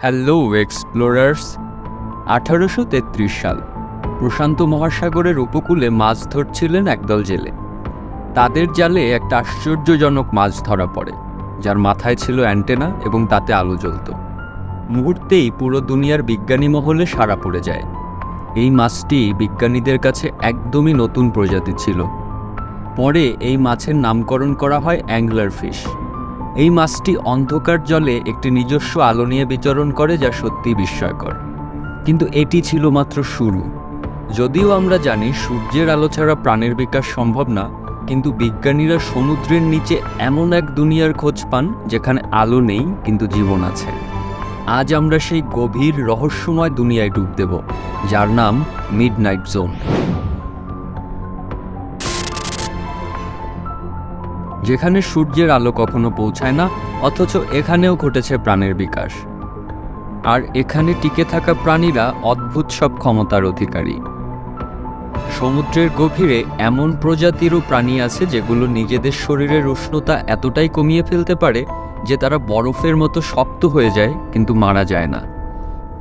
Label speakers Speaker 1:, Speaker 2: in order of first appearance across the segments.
Speaker 1: Hello explorers আঠারোশো তেত্রিশ সাল। প্রশান্ত মহাসাগরের উপকূলে মাছ ধরছিলেন একদল জেলে। তাদের জালে একটা আশ্চর্যজনক মাছ ধরা পড়ে, যার মাথায় ছিল অ্যান্টেনা এবং তাতে আলো জ্বলত। মুহূর্তেই পুরো দুনিয়ার বিজ্ঞানী মহলে সাড়া পড়ে যায়। এই মাছটি বিজ্ঞানীদের কাছে একদমই নতুন প্রজাতি ছিল। পরে এই মাছের নামকরণ করা হয় অ্যাংলার ফিশ। এই মাছটি অন্ধকার জলে একটি নিজস্ব আলো নিয়ে বিচরণ করে যা সত্যি বিস্ময়কর। কিন্তু এটি ছিল মাত্র শুরু। যদিও আমরা জানি সূর্যের আলো ছাড়া প্রাণের বিকাশ সম্ভব না, কিন্তু বিজ্ঞানীরা সমুদ্রের নিচে এমন এক দুনিয়ার খোঁজ পান যেখানে আলো নেই, কিন্তু জীবন আছে। আজ আমরা সেই গভীর রহস্যময় দুনিয়ায় ডুব দেব, যার নাম মিড নাইট জোন যেখানে সূর্যের আলো কখনো পৌঁছায় না, অথচ এখানেও ঘটেছে প্রাণের বিকাশ। আর এখানে টিকে থাকা প্রাণীরা অদ্ভুত সব ক্ষমতার অধিকারী। সমুদ্রের গভীরে এমন প্রজাতিরও প্রাণী আছে যেগুলো নিজেদের শরীরের উষ্ণতা এতটাই কমিয়ে ফেলতে পারে যে তারা বরফের মতো শক্ত হয়ে যায়, কিন্তু মারা যায় না।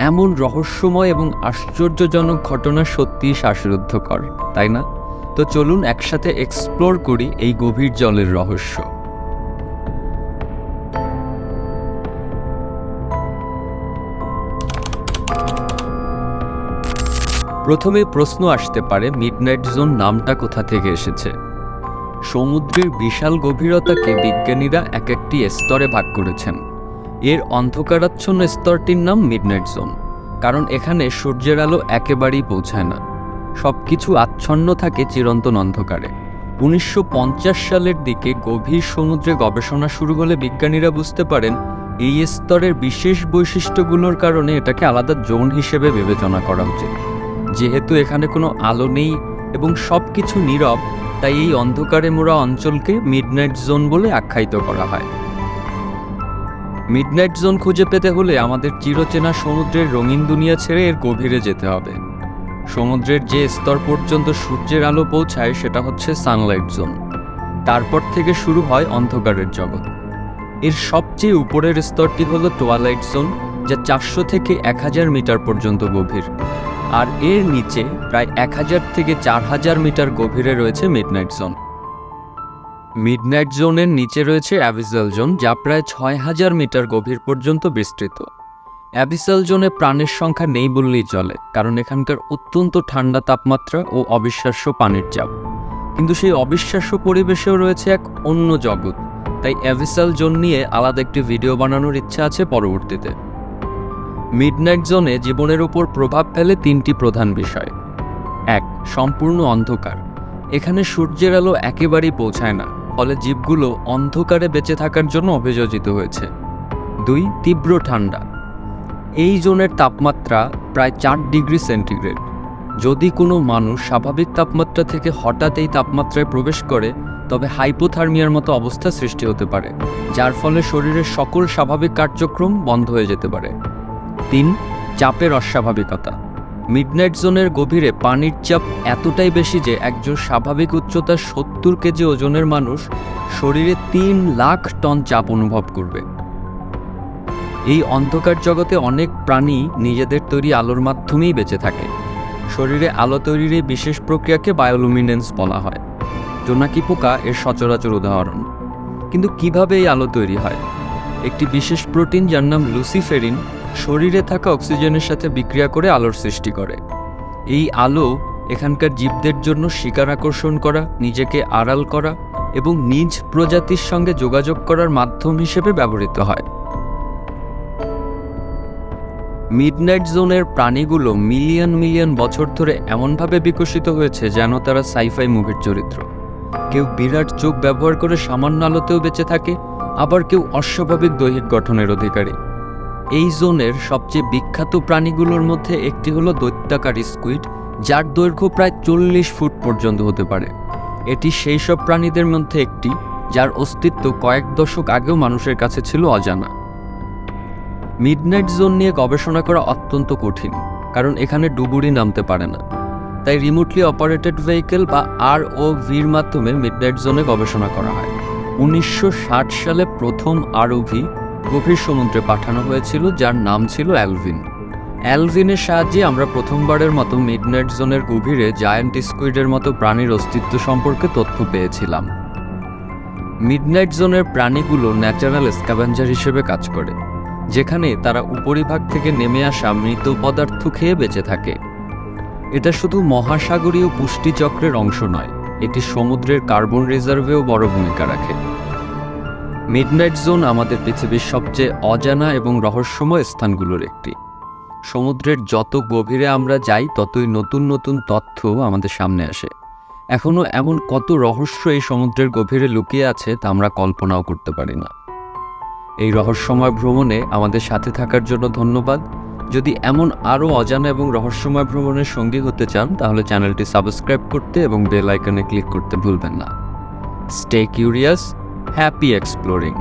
Speaker 1: এমন রহস্যময় এবং আশ্চর্যজনক ঘটনা সত্যিই শ্বাসরুদ্ধকর, তাই না? তো চলুন একসাথে এক্সপ্লোর করি এই গভীর জলের রহস্য। প্রথমে প্রশ্ন আসতে পারে মিডনাইট জোন নামটা কোথা থেকে এসেছে? সমুদ্রের বিশাল গভীরতাকে বিজ্ঞানীরা এক একটি স্তরে ভাগ করেছেন। এর অন্ধকারাচ্ছন্ন স্তরটির নাম মিডনাইট জোন কারণ এখানে সূর্যের আলো একেবারেই পৌঁছায় না। সব কিছু আচ্ছন্ন থাকে চিরন্তন অন্ধকারে। উনিশশো পঞ্চাশ সালের দিকে গভীর সমুদ্রে গবেষণা শুরু হলে বিজ্ঞানীরা বুঝতে পারেন, এই স্তরের বিশেষ বৈশিষ্ট্যগুলোর কারণে এটাকে আলাদা জোন হিসেবে বিবেচনা করা উচিত। যেহেতু এখানে কোনো আলো নেই এবং সব কিছু নীরব, তাই এই অন্ধকারে মোড়া অঞ্চলকে মিডনাইট জোন বলে আখ্যায়িত করা হয়। মিডনাইট জোন খুঁজে পেতে হলে আমাদের চিরচেনা সমুদ্রের রঙিন দুনিয়া ছেড়ে এর গভীরে যেতে হবে। সমুদ্রের যে স্তর পর্যন্ত সূর্যের আলো পৌঁছায় সেটা হচ্ছে সানলাইট জোন তারপর থেকে শুরু হয় অন্ধকারের জগৎ। এর সবচেয়ে উপরের স্তরটি হল টোয়ালাইট জোন যা চারশো থেকে এক হাজার মিটার পর্যন্ত গভীর। আর এর নিচে প্রায় এক হাজার থেকে চার হাজার মিটার গভীরে রয়েছে মিডনাইট জোন মিডনাইট জোনের নিচে রয়েছে অ্যাবিসাল জোন যা প্রায় ছয় হাজার মিটার গভীর পর্যন্ত বিস্তৃত। অ্যাবিসাল জোনে প্রাণের সংখ্যা নেই বললেই চলে, কারণ এখানকার অত্যন্ত ঠান্ডা তাপমাত্রা ও অবিশ্বাস্য পানির চাপ। কিন্তু সেই অবিশ্বাস্য পরিবেশেও রয়েছে এক অন্য জগৎ। তাই অ্যাবিসাল জোন নিয়ে আলাদা একটি ভিডিও বানানোর ইচ্ছা আছে পরবর্তীতে। মিডনাইট জোনে জীবনের উপর প্রভাব ফেলে তিনটি প্রধান বিষয়। এক, সম্পূর্ণ অন্ধকার। এখানে সূর্যের আলো একেবারেই পৌঁছায় না, ফলে জীবগুলো অন্ধকারে বেঁচে থাকার জন্য অভিযোজিত হয়েছে। দুই, তীব্র ঠান্ডা। এই জোনের তাপমাত্রা প্রায় চার ডিগ্রি সেন্টিগ্রেড। যদি কোনো মানুষ স্বাভাবিক তাপমাত্রা থেকে হঠাৎ এই তাপমাত্রায় প্রবেশ করে, তবে হাইপোথার্মিয়ার মতো অবস্থা সৃষ্টি হতে পারে, যার ফলে শরীরের সকল স্বাভাবিক কার্যক্রম বন্ধ হয়ে যেতে পারে। তিন, চাপের অস্বাভাবিকতা। মিডনাইট জোনের গভীরে পানির চাপ এতটাই বেশি যে একজন স্বাভাবিক উচ্চতার সত্তর কেজি ওজনের মানুষ শরীরে তিন লাখ টন চাপ অনুভব করবে। এই অন্ধকার জগতে অনেক প্রাণী নিজেদের তৈরি আলোর মাধ্যমেই বেঁচে থাকে। শরীরে আলো তৈরির এই বিশেষ প্রক্রিয়াকে বায়োলুমিনেন্স বলা হয়। জোনাকি পোকা এর সচরাচর উদাহরণ। কিন্তু কীভাবে এই আলো তৈরি হয়? একটি বিশেষ প্রোটিন যার নাম লুসিফেরিন শরীরে থাকা অক্সিজেনের সাথে বিক্রিয়া করে আলোর সৃষ্টি করে। এই আলো এখানকার জীবদের জন্য শিকার আকর্ষণ করা, নিজেকে আড়াল করা এবং নিজ প্রজাতির সঙ্গে যোগাযোগ করার মাধ্যম হিসেবে ব্যবহৃত হয়। মিডনাইট জোনের প্রাণীগুলো মিলিয়ন মিলিয়ন বছর ধরে এমনভাবে বিকশিত হয়েছে যেন তারা সাইফাই মুভির চরিত্র। কেউ বিরাট চোখ ব্যবহার করে সামান্য আলোতেও বেঁচে থাকে, আবার কেউ অস্বাভাবিক দৈহিক গঠনের অধিকারী। এই জোনের সবচেয়ে বিখ্যাত প্রাণীগুলোর মধ্যে একটি হলো দৈত্যাকারী স্কুইড যার দৈর্ঘ্য প্রায় চল্লিশ ফুট পর্যন্ত হতে পারে। এটি সেই সব প্রাণীদের মধ্যে একটি, যার অস্তিত্ব কয়েক দশক আগেও মানুষের কাছে ছিল অজানা। মিডনাইট জোন নিয়ে গবেষণা করা অত্যন্ত কঠিন, কারণ এখানে ডুবুরি নামতে পারে না। তাই রিমোটলি অপারেটেড ভেহিকেল বা আর ও ভির মাধ্যমে মিডনাইট জোনে গবেষণা করা হয়। উনিশশো ষাট সালে প্রথম আরওভি গভীর সমুদ্রে পাঠানো হয়েছিল, যার নাম ছিল অ্যালভিন। অ্যালভিনের সাহায্যে আমরা প্রথমবারের মতো মিডনাইট জোনের গভীরে জায়ান্ট স্কুইডের মতো প্রাণীর অস্তিত্ব সম্পর্কে তথ্য পেয়েছিলাম। মিডনাইট জোনের প্রাণীগুলো ন্যাচারাল স্ক্যাভেঞ্জার হিসেবে কাজ করে। যেখানে তারা উপরিভাগ থেকে নেমে আসা মৃত পদার্থ খেয়ে বেঁচে থাকে। এটা শুধু মহাসাগরীয় পুষ্টিচক্রের অংশ নয়, এটি সমুদ্রের কার্বন রিজার্ভেও বড় ভূমিকা রাখে। মিডনাইট জোন আমাদের পৃথিবীর সবচেয়ে অজানা এবং রহস্যময় স্থানগুলোর একটি। সমুদ্রের যত গভীরে আমরা যাই, ততই নতুন নতুন তথ্য আমাদের সামনে আসে। এখনও এমন কত রহস্য এই সমুদ্রের গভীরে লুকিয়ে আছে তা আমরা কল্পনাও করতে পারি না। এই রহস্যময় ভ্রমণে আমাদের সাথে থাকার জন্য ধন্যবাদ। যদি এমন আরও অজানা এবং রহস্যময় ভ্রমণের সঙ্গী হতে চান, তাহলে চ্যানেলটি সাবস্ক্রাইব করতে এবং বেল আইকনে ক্লিক করতে ভুলবেন না। Stay curious happy exploring